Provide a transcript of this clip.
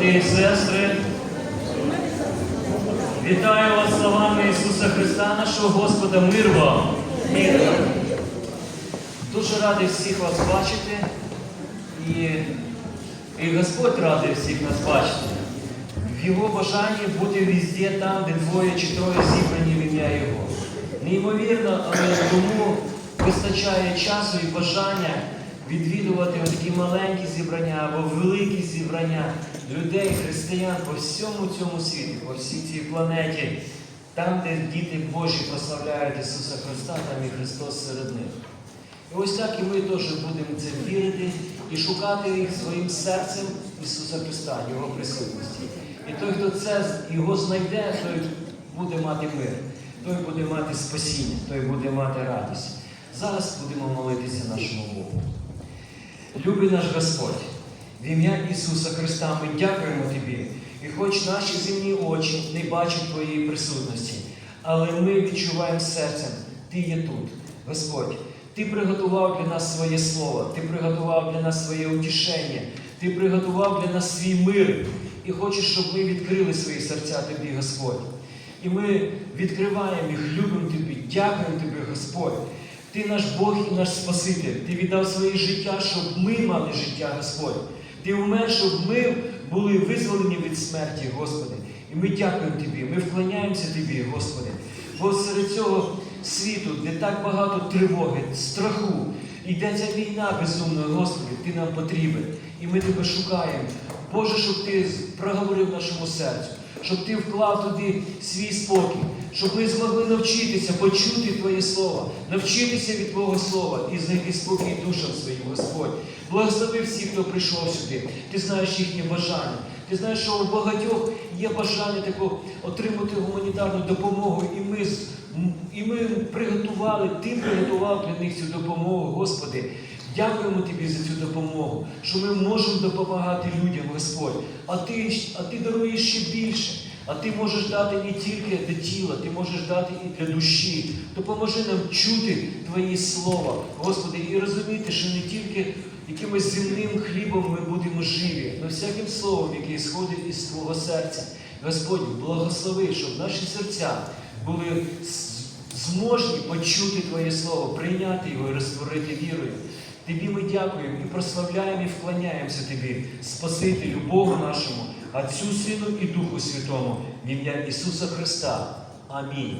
брати і сестри. Вітаю вас словами Ісуса Христа, нашого Господа, мир вам. Мир. Дуже радий всіх вас бачити. І, і Господь радий всіх нас бачити. В Його бажанні бути везде там, де двоє чи троє зібрані в ім'я Його. Неймовірно, але тому вистачає часу і бажання відвідувати такі маленькі зібрання або великі зібрання людей, християн по всьому цьому світі, по всій цій планеті, там, де діти Божі прославляють Ісуса Христа, там і Христос серед них. І ось так і ми теж будемо це вірити і шукати їх своїм серцем Ісуса Христа, Його присутності. І той, хто це його знайде, той буде мати мир, той буде мати спасіння, той буде мати радість. Зараз будемо молитися нашому Богу. Любий наш Господь, в ім'я Ісуса Христа ми дякуємо Тобі. І хоч наші земні очі не бачать Твоєї присутності, але ми відчуваємо серцем, Ти є тут, Господь. Ти приготував для нас своє слово, Ти приготував для нас своє утішення, Ти приготував для нас свій мир і хочеш, щоб ми відкрили свої серця Тобі, Господь. І ми відкриваємо їх, любимо Тобі, дякуємо Тобі, Господь. Ти наш Бог і наш Спаситель. Ти віддав своє життя, щоб ми мали життя, Господь. Ти умер, щоб ми були визволені від смерті, Господи. І ми дякуємо Тобі, ми вклоняємося Тобі, Господи. Бо серед цього світу, де так багато тривоги, страху, йдеться війна безумна, Господи, Ти нам потрібен. І ми Тебе шукаємо. Боже, щоб Ти проговорив нашому серцю, щоб Ти вклав туди свій спокій, щоб ми змогли навчитися почути Твоє Слово, навчитися від Твого Слова і знайти спокій душам своїм, Господь. Благослови всіх, хто прийшов сюди. Ти знаєш їхнє бажання. Ти знаєш, що у багатьох є бажання тако отримати гуманітарну допомогу, і ми, і ми приготували, ти приготував для них цю допомогу, Господи. Дякуємо Тобі за цю допомогу, що ми можемо допомагати людям, Господь. А ти, а ти даруєш ще більше. А ти можеш дати не тільки для тіла, ти можеш дати і для душі. Допоможи нам чути Твої слова, Господи, і розуміти, що не тільки якимось земним хлібом ми будемо живі, але всяким словом, яке сходить із Твого серця. Господь, благослови, щоб наші серця були зможні почути Твоє Слово, прийняти його і розтворити вірою. Тобі ми дякуємо і прославляємо і вклоняємося Тобі, Спасителю, Богу нашому, Отцю, Сину і Духу Святому, в ім'я Ісуса Христа. Амінь.